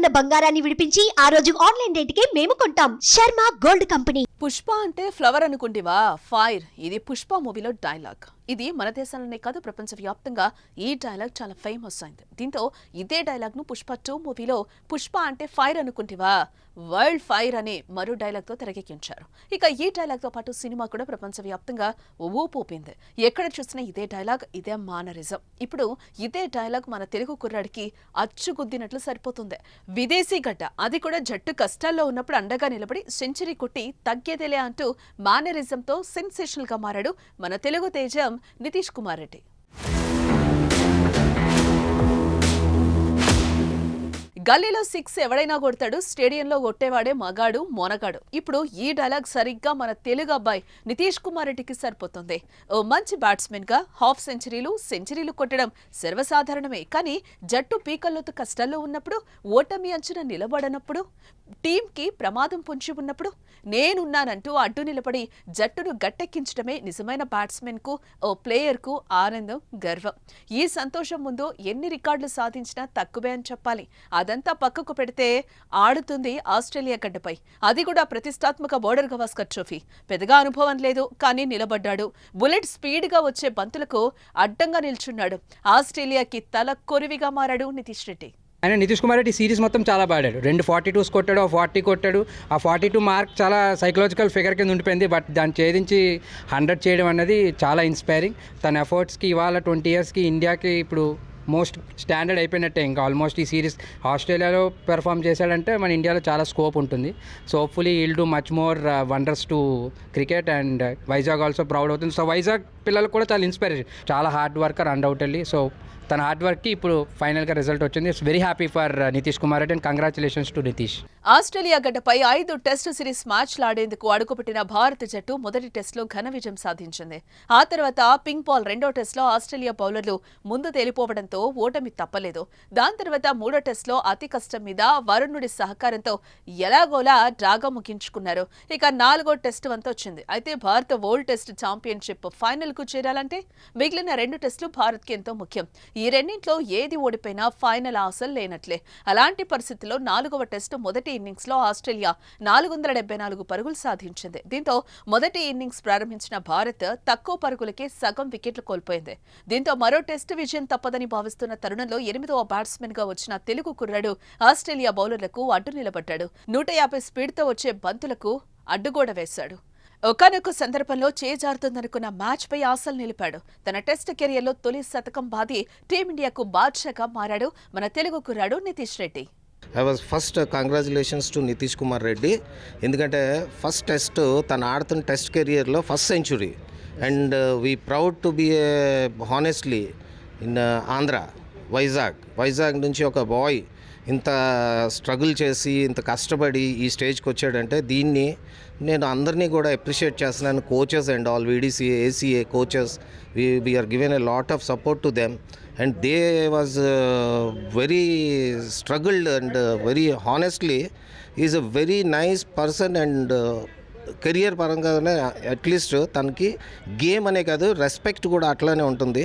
ఉన్న బంగారాన్ని విడిపించి ఆ రోజు ఆన్లైన్ రేటుకే మేము కొంటాం. Sharma gold company. పుష్ప అంటే ఫ్లవర్ అనుకుంటేవా? ఫైర్. ఇది పుష్ప మూవీలో డైలాగ్. ఇది మన దేశంలోనే కాదు ప్రపంచవ్యాప్తంగా ఈ డైలాగ్ చాలా ఫేమస్ అయింది. దీంతో ఇదే డైలాగ్ను పుష్ప టూ మూవీలో పుష్ప అంటే ఫైర్ అనుకుంటివా? వరల్డ్ ఫైర్ అనే మరో డైలాగ్తో తెరకెక్కించారు. ఇక ఈ డైలాగ్తో పాటు సినిమా కూడా ప్రపంచవ్యాప్తంగా ఊపూపింది. ఎక్కడ చూసినా ఇదే డైలాగ్ ఇదే మానరిజం. ఇప్పుడు ఇదే డైలాగ్ మన తెలుగు కుర్రాడికి అచ్చుగుద్దినట్లు సరిపోతుంది. విదేశీ గడ్డ అది కూడా జట్టు కష్టాల్లో ఉన్నప్పుడు అండగా నిలబడి సెంచరీ కొట్టి తగ్గేదేలే అంటూ మానరిజంతో సెన్సేషనల్గా మారాడు మన తెలుగు తేజం నితీష్ కుమార్ రెడ్డి. గల్లీలో సిక్స్ ఎవడైనా కొడతాడు స్టేడియంలో కొట్టేవాడే మగాడు మొనగాడు. ఇప్పుడు ఈ డైలాగ్ సరిగ్గా మన తెలుగు అబ్బాయి నితీష్ కుమార్ రెడ్డికి సరిపోతుంది. ఓ మంచి బ్యాట్స్మెన్గా హాఫ్ సెంచరీలు సెంచరీలు కొట్టడం సర్వసాధారణమే. కానీ జట్టు పీకల్లోతు కష్టాల్లో ఉన్నప్పుడు ఓటమి అంచున నిలబడనప్పుడు టీంకి ప్రమాదం పొంచి ఉన్నప్పుడు నేనున్నానంటూ అడ్డు నిలబడి జట్టును గట్టెక్కించడమే నిజమైన బ్యాట్స్మెన్కు ఓ ప్లేయర్కు ఆనందం గర్వం. ఈ సంతోషం ముందు ఎన్ని రికార్డులు సాధించినా తక్కువే అని చెప్పాలి. అదంతా పక్కకు పెడితే ఆడుతుంది ఆస్ట్రేలియా గడ్డపై. అది కూడా ప్రతిష్టాత్మక బోర్డర్ గవాస్కర్ ట్రోఫీ. పెద్దగా అనుభవం లేదు కానీ నిలబడ్డాడు. బుల్లెట్ స్పీడ్గా వచ్చే బంతులకు అడ్డంగా నిల్చున్నాడు. ఆస్ట్రేలియాకి తల కొరివిగా మారాడు నితీష్ రెడ్డి. ఆయన నితీష్ కుమార్ రెడ్డి సిరీస్ మొత్తం చాలా బాడాడు. రెండు ఫార్టీ టూస్ కొట్టాడు ఆ ఫార్టీ కొట్టాడు. ఆ ఫార్టీ టూ మార్క్ చాలా సైకలాజికల్ ఫిగర్ కింద ఉండిపోయింది. బట్ దాన్ని ఛేదించి హండ్రెడ్ చేయడం అనేది చాలా ఇన్స్పైరింగ్ తన ఎఫర్ట్స్కి ఇవాళ ట్వంటీ ఇయర్స్కి ఇండియాకి ఇప్పుడు మోస్ట్ స్టాండర్డ్ అయిపోయినట్టే ఇంకా ఆల్మోస్ట్ ఈ సిరీస్ ఆస్ట్రేలియాలో పెర్ఫామ్ చేశాడంటే మన ఇండియాలో చాలా స్కోప్ ఉంటుంది. So hopefully he'll do much more wonders to cricket and Vizag also proud అవుతుంది. సో వైజాగ్ పిల్లలకు కూడా చాలా ఇన్స్పిరేషన్ చాలా హార్డ్ వర్కర్ అండ్ వెళ్ళి సో తన హార్డ్ వర్క్కి ఇప్పుడు ఫైనల్గా రిజల్ట్ వచ్చింది. It's very happy for Nitish Kumar Reddy and congratulations to Nitish Australia గడ్డపై ఐదు టెస్ట్ సిరీస్ మ్యాచ్లాడేందుకు అడుగుపెట్టిన భారత జట్టు మొదటి టెస్టులో ఘన విజయం సాధించింది. ఆ తర్వాత పింక్ బాల్ రెండో టెస్టులో ఆస్ట్రేలియా బౌలర్లు ముందు తేలిపోవడంతో ఓటమి తప్పలేదు. దాని తర్వాత మూడో టెస్టులో అతి కష్టం మీద వరుణుడి సహకారంతో ఎలాగోలా డ్రాగా ముగించుకున్నారు. ఇక నాలుగో టెస్ట్ వంత వచ్చింది. అయితే భారత వరల్డ్ టెస్ట్ ఛాంపియన్షిప్ ఫైనల్కు చేరాలంటే మిగిలిన రెండు టెస్టులు భారత్కి ఎంతో ముఖ్యం. ఈ రెండింట్లో ఏది ఓడిపోయినా ఫైనల్ ఆశలు లేనట్లే. అలాంటి పరిస్థితుల్లో నాలుగవ టెస్టు మొదటి ఇన్నింగ్స్లో ఆస్ట్రేలియా నాలుగు వందల డెబ్బై నాలుగు పరుగులు సాధించింది. దీంతో మొదటి ఇన్నింగ్స్ ప్రారంభించిన భారత్ తక్కువ పరుగులకే సగం వికెట్లు కోల్పోయింది. దీంతో మరో టెస్టు విజయం తప్పదని భావిస్తున్న తరుణంలో ఎనిమిదవ బ్యాట్స్మెన్గా వచ్చిన తెలుగు కుర్రాడు ఆస్ట్రేలియా బౌలర్లకు అడ్డు నిలబడ్డాడు. నూట యాభై స్పీడ్తో వచ్చే బంతులకు అడ్డుగోడ వేశాడు. ఒకనొక సందర్భంలో చేజారుతుందనుకున్న మ్యాచ్పై ఆశలు నిలిపాడు. తన టెస్ట్ కెరియర్లో తొలి శతకం బాది టీమిండియాకు బాద్షాగా మారాడు మన తెలుగు కుర్రాడు Nitish Reddy. I was first congratulations to Nitish Kumar Reddy. ఎందుకంటే ఫస్ట్ టెస్ట్ తను ఆడుతున్న టెస్ట్ కెరియర్లో first century and we proud to be honestly in Andhra Vizag Vizag నుంచి ఒక బాయ్ ఇంత స్ట్రగుల్ చేసి ఇంత కష్టపడి ఈ స్టేజ్కి వచ్చాడంటే దీన్ని నేను అందరినీ కూడా అప్రిషియేట్ చేస్తున్నాను coaches and all VDCA ACA coaches. We we're given a lot of support to them. And they was very struggled and very honestly is a very nice person and career పరంగానే at least తనకి game అనే కాదు respect కూడా అట్లానే ఉంటుంది.